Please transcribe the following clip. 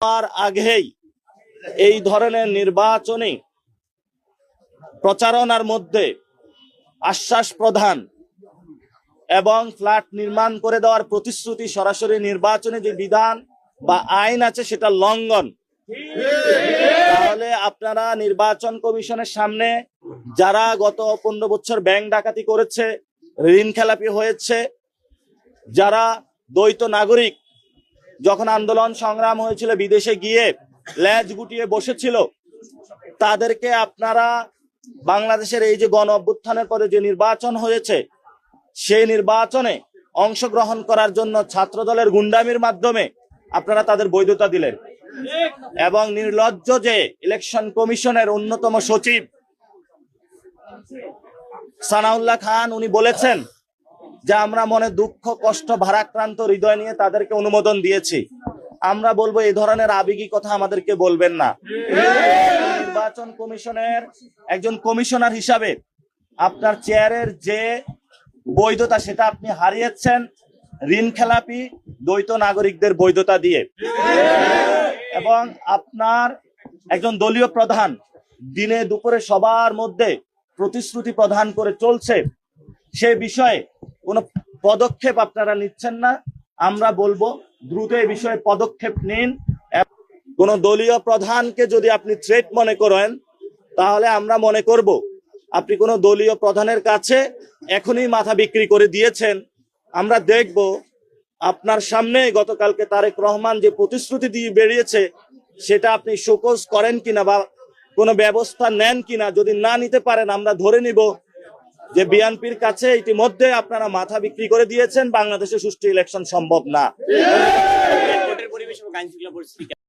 আর আগেই এই ধরনের নির্বাচনী প্রচারণার মধ্যে আশ্বাস প্রদান এবং ফ্ল্যাট নির্মাণ করে দেওয়ার প্রতিশ্রুতি সরাসরি নির্বাচনে যে বিধান বা আইন আছে সেটা লঙ্ঘন। তাহলে আপনারা নির্বাচন কমিশনের সামনে যারা গত পনেরো বছর ব্যাংক ডাকাতি করেছে, ঋণ খেলাপি হয়েছে, যারা দ্বৈত নাগরিক যখন আন্দোলন সংগ্রাম হয়েছিল, বিদেশে গিয়ে ল্যাজ গুটিয়ে বসেছিল, তাদেরকে আপনারা বাংলাদেশের এই যে গণ অভ্যুত্থানের পরে যে নির্বাচন হয়েছে, সেই নির্বাচনে অংশগ্রহণ করার জন্য ছাত্র দলের গুন্ডামির মাধ্যমে আপনারা তাদের বৈধতা দিলেন এবং নির্লজ্জ যে ইলেকশন কমিশনের অন্যতম সচিব সানাউল্লাহ খান, উনি বলেছেন যে আমরা মনে দুঃখ, কষ্ট, ভারাক্রান্ত হৃদয় নিয়ে তাদেরকে অনুমোদন দিয়েছি। আমরা বলব এই ধরনের আবেগী কথা আমাদেরকে বলবেন না। নির্বাচন কমিশনের একজন কমিশনার হিসাবে আপনার চেয়ারের যে বৈধতা সেটা আপনি হারিয়েছেন ঋণ খেলাপি দ্বৈত নাগরিকদের বৈধতা দিয়ে। এবং আপনার একজন দলীয় প্রধান দিনে দুপুরে সবার মধ্যে প্রতিশ্রুতি প্রদান করে চলছে সে বিষয়ে কোনো পদক্ষেপ আপনারা নিচ্ছেন না। আমরা বলব, দ্রুত এই বিষয়ে পদক্ষেপ নিন কোন দলীয় প্রধানকে যদি আপনি থ্রেট মনে করেন, তাহলে আমরা মনে করব, আপনি কোন দলীয় প্রধানের কাছে এখনই মাথা বিক্রি করে দিয়েছেন। আমরা দেখব, আপনার সামনে গতকালকে তারেক রহমান যে প্রতিশ্রুতি দিয়ে বেরিয়েছে, সেটা আপনি শোকজ করেন কিনা বা কোনো ব্যবস্থা নেন কিনা যদি না নিতে পারেন, আমরা ধরে নিব যে বিএনপির কাছে ইতিমধ্যে আপনারা মাথা বিক্রি করে দিয়েছেন বাংলাদেশে সুষ্ঠু ইলেকশন সম্ভব না।